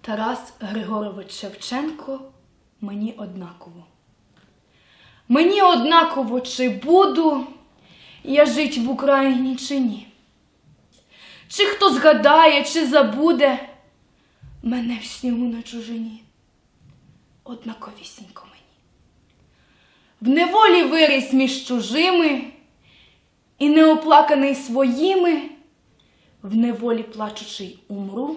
Тарас Григорович Шевченко мені однаково. Мені однаково, чи буду я жить в Україні, чи ні. Чи хто згадає, чи забуде мене в снігу на чужині. Однаковісінько мені. В неволі виріс між чужими і неоплаканий своїми, в неволі плачучий умру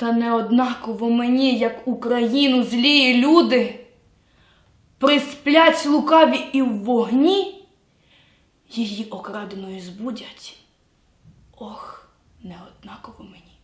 Та не однаково мені, як Україну злії люди, присплять лукаві і в вогні, її окраденою збудять. Ох, не однаково мені.